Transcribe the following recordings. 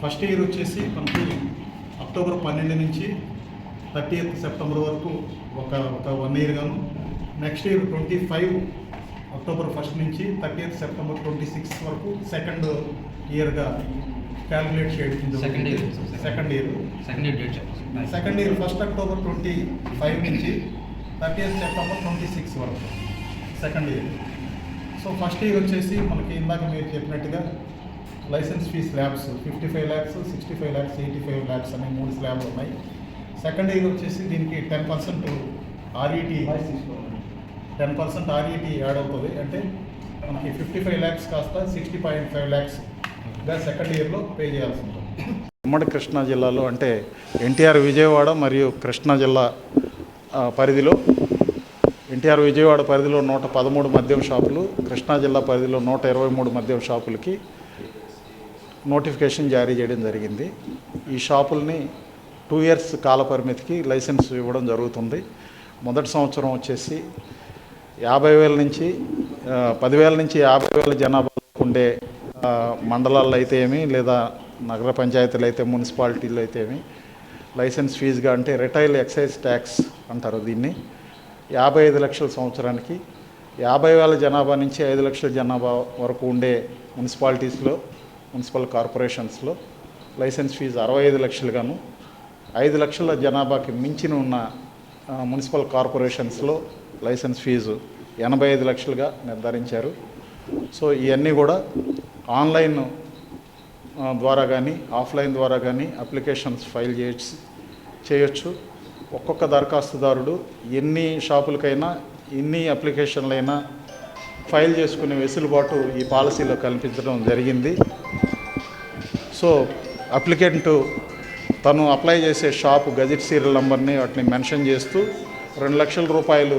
First year వచ్చేసి మనకి October పన్నెండు నుంచి థర్టీ సెప్టెంబర్ వరకు ఒక ఒక వన్ ఇయర్ గాను. Next year twenty five October first నుంచి థర్టీ సెప్టెంబర్ ట్వంటీ సిక్స్ వరకు సెకండ్ ఇయర్గా క్యాలిక్యులేట్ చేయడం Second year. Second year second year date చెప్పండి second year first October twenty five నుంచి థర్టీ సెప్టెంబర్ ట్వంటీ సిక్స్ వరకు. Second year so first year వచ్చేసి మనకి ఇందాక మీరు చెప్పినట్టుగా license fees labs fifty five lakhs sixty five lakhs eighty five lakhs అనే మూడు స్లాబ్లు ఉన్నాయి. సెకండ్ ఇయర్ వచ్చేసి దీనికి ten percent RET ten percent RET add అవుతుంది. అంటే మనకి ఫిఫ్టీ ఫైవ్ ల్యాక్స్ కాస్త సిక్స్టీ పాయింట్ ఫైవ్ ల్యాక్స్గా సెకండ్ ఇయర్లో పే చేయాల్సి ఉంటుంది. ఉమ్మడి కృష్ణా జిల్లాలో అంటే ఎన్టీఆర్ విజయవాడ మరియు కృష్ణా జిల్లా పరిధిలో ఎన్టీఆర్ విజయవాడ పరిధిలో నూట పదమూడు మద్యం షాపులు కృష్ణా జిల్లా పరిధిలో నూట ఇరవై మూడు మద్యం షాపులకి నోటిఫికేషన్ జారీ చేయడం జరిగింది. ఈ షాపుల్ని టూ ఇయర్స్ కాల పరిమితికి లైసెన్స్ ఇవ్వడం జరుగుతుంది. మొదటి సంవత్సరం వచ్చేసి యాభై వేల నుంచి పదివేల నుంచి యాభై వేల జనాభా ఉండే మండలాల్లో అయితే ఏమి లేదా నగర పంచాయతీలు అయితే మున్సిపాలిటీలు అయితే ఏమి లైసెన్స్ ఫీజుగా అంటే రిటైల్ ఎక్సైజ్ ట్యాక్స్ అంటారు దీన్ని. యాభై ఐదు లక్షల సంవత్సరానికి యాభై వేల జనాభా నుంచి ఐదు లక్షల జనాభా వరకు ఉండే మున్సిపాలిటీస్లో మున్సిపల్ కార్పొరేషన్స్లో లైసెన్స్ ఫీజు అరవై ఐదు లక్షలుగాను ఐదు లక్షల జనాభాకి మించిన ఉన్న మున్సిపల్ కార్పొరేషన్స్లో లైసెన్స్ ఫీజు ఎనభై ఐదు లక్షలుగా నిర్ధారించారు. సో ఇవన్నీ కూడా ఆన్లైన్ ద్వారా కానీ ఆఫ్లైన్ ద్వారా కానీ అప్లికేషన్స్ ఫైల్ చేయొచ్చు చేయొచ్చు. ఒక్కొక్క దరఖాస్తుదారుడు ఎన్ని షాపులకైనా ఎన్ని అప్లికేషన్లైనా ఫైల్ చేసుకునే వెసులుబాటు ఈ పాలసీలో కల్పించడం జరిగింది. సో అప్లికెంట్ తను అప్లై చేసే షాప్ గజిట్ సీరియల్ నంబర్ని వాటిని మెన్షన్ చేస్తూ రెండు లక్షల రూపాయలు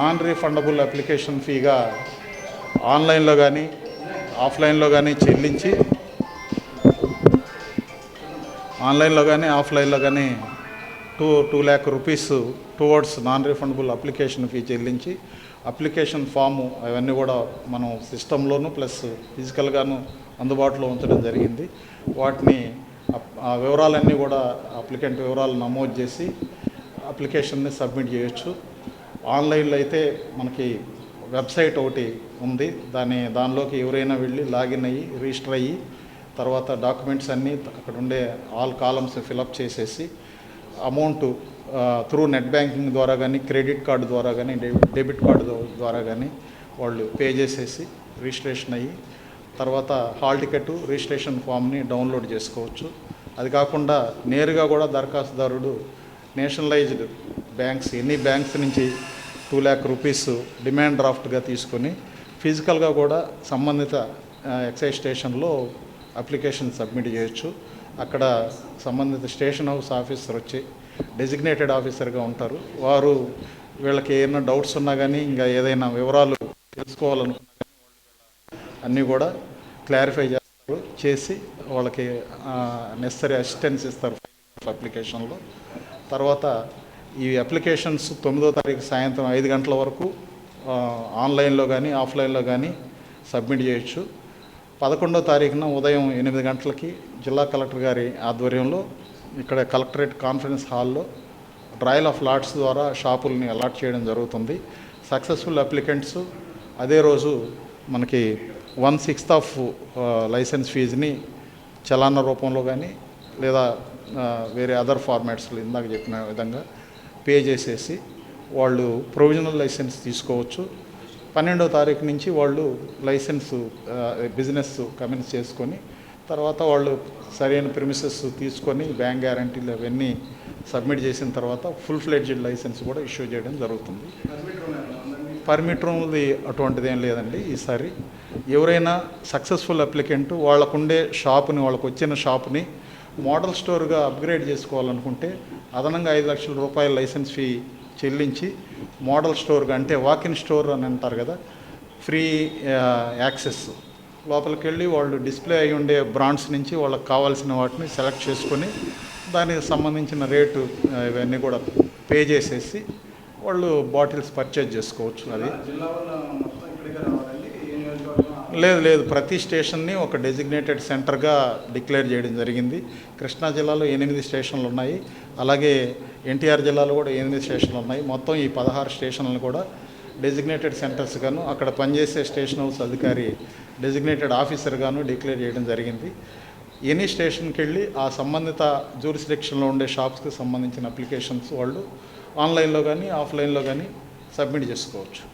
నాన్ రీఫండబుల్ అప్లికేషన్ ఫీగా ఆన్లైన్లో కానీ ఆఫ్లైన్లో కానీ చెల్లించి ఆన్లైన్లో కానీ ఆఫ్లైన్లో కానీ two two lakh rupees towards non refundable application fee చెల్లించి అప్లికేషన్ ఫాము అవన్నీ కూడా మనం సిస్టంలోను ప్లస్ ఫిజికల్గాను అందుబాటులో ఉంచడం జరిగింది. వాటిని ఆ వివరాలన్నీ కూడా అప్లికెంట్ వివరాలు నమోదు చేసి అప్లికేషన్ని సబ్మిట్ చేయొచ్చు. ఆన్లైన్లో అయితే మనకి వెబ్సైట్ ఒకటి ఉంది. దాని దానిలోకి ఎవరైనా వెళ్ళి లాగిన్ అయ్యి రిజిస్టర్ అయ్యి తర్వాత డాక్యుమెంట్స్ అన్నీ అక్కడ ఉండే ఆల్ కాలమ్స్ ఫిలప్ చేసేసి అమౌంట్ త్రూ నెట్ బ్యాంకింగ్ ద్వారా కానీ క్రెడిట్ కార్డు ద్వారా కానీ డెబిట్ కార్డు ద్వారా కానీ వాళ్ళు పే చేసేసి రిజిస్ట్రేషన్ అయ్యి తర్వాత హాల్ టికెట్ రిజిస్ట్రేషన్ ఫామ్ని డౌన్లోడ్ చేసుకోవచ్చు. అది కాకుండా నేరుగా కూడా దరఖాస్తుదారుడు నేషనలైజ్డ్ బ్యాంక్స్ ఎన్ని బ్యాంక్స్ నుంచి టూ ల్యాక్ రూపీస్ డిమాండ్ డ్రాఫ్ట్గా తీసుకొని ఫిజికల్గా కూడా సంబంధిత ఎక్సైజ్ స్టేషన్లో అప్లికేషన్ సబ్మిట్ చేయొచ్చు. అక్కడ సంబంధిత స్టేషన్ హౌస్ ఆఫీసర్ వచ్చి డెసిగ్నేటెడ్ ఆఫీసర్గా ఉంటారు. వారు వీళ్ళకి ఏమైనా డౌట్స్ ఉన్నా కానీ ఇంకా ఏదైనా వివరాలు తెలుసుకోవాలనుకున్నా కానీ అన్నీ కూడా క్లారిఫై చేస్తారు చేసి వాళ్ళకి నెసరీ అసిస్టెన్స్ ఇస్తారు అప్లికేషన్లో. తర్వాత ఈ అప్లికేషన్స్ తొమ్మిదో తారీఖు సాయంత్రం ఐదు గంటల వరకు ఆన్లైన్లో కానీ ఆఫ్లైన్లో కానీ సబ్మిట్ చేయొచ్చు. పదకొండో తారీఖున ఉదయం ఎనిమిది గంటలకి జిల్లా కలెక్టర్ గారి ఆధ్వర్యంలో ఇక్కడ కలెక్టరేట్ కాన్ఫరెన్స్ హాల్లో ట్రయల్ ఆఫ్ లాట్స్ ద్వారా షాపుల్ని అలాట్ చేయడం జరుగుతుంది. సక్సెస్ఫుల్ అప్లికెంట్స్ అదే రోజు మనకి వన్ సిక్స్త్ ఆఫ్ లైసెన్స్ ఫీజుని చలాన రూపంలో కానీ లేదా వేరే అదర్ ఫార్మాట్స్లో ఇందాక చెప్పిన విధంగా పే చేసేసి వాళ్ళు ప్రొవిజనల్ లైసెన్స్ తీసుకోవచ్చు. పన్నెండో తారీఖు నుంచి వాళ్ళు లైసెన్స్ బిజినెస్ కమెన్స్ చేసుకొని తర్వాత వాళ్ళు సరైన ప్రిమిసెస్ తీసుకొని బ్యాంక్ గ్యారంటీలు అవన్నీ సబ్మిట్ చేసిన తర్వాత ఫుల్ ఫ్లెడ్జ్డ్ లైసెన్స్ కూడా ఇష్యూ చేయడం జరుగుతుంది. పర్మిట్ రూమ్ది అటువంటిది ఏం లేదండి ఈసారి. ఎవరైనా సక్సెస్ఫుల్ అప్లికెంట్ వాళ్ళకుండే షాపుని వాళ్ళకు వచ్చిన షాప్ని మోడల్ స్టోర్గా అప్గ్రేడ్ చేసుకోవాలనుకుంటే అదనంగా ఐదు లక్షల రూపాయల లైసెన్స్ ఫీ చెల్లించి మోడల్ స్టోర్గా అంటే వాకిన్ స్టోర్ అని అంటారు కదా ఫ్రీ యాక్సెస్. లోపలికి వెళ్ళి వాళ్ళు డిస్ప్లే అయి ఉండే బ్రాండ్స్ నుంచి వాళ్ళకి కావాల్సిన వాటిని సెలెక్ట్ చేసుకొని దానికి సంబంధించిన రేటు ఇవన్నీ కూడా పే చేసేసి వాళ్ళు బాటిల్స్ పర్చేజ్ చేసుకోవచ్చు అది జిల్లా వల్ల మొత్తం ఇక్కడికే రావాలండి ఏ నియోజకవర్గం లేదు లేదు. ప్రతి స్టేషన్ని ఒక డెసిగ్నేటెడ్ సెంటర్గా డిక్లేర్ చేయడం జరిగింది. కృష్ణా జిల్లాలో ఎనిమిది స్టేషన్లు ఉన్నాయి. అలాగే ఎన్టీఆర్ జిల్లాలో కూడా ఎనిమిది స్టేషన్లు ఉన్నాయి. మొత్తం ఈ పదహారు స్టేషన్లను కూడా డెసిగ్నేటెడ్ సెంటర్స్గాను అక్కడ పనిచేసే స్టేషన్ హౌస్ అధికారి డెసిగ్నేటెడ్ ఆఫీసర్గాను డిక్లేర్ చేయడం జరిగింది. ఎనీ స్టేషన్కి వెళ్ళి ఆ సంబంధిత జూరిస్డిక్షన్లో ఉండే షాప్స్కి సంబంధించిన అప్లికేషన్స్ వాళ్ళు ఆన్లైన్లో కానీ ఆఫ్లైన్లో కానీ సబ్మిట్ చేసుకోవచ్చు.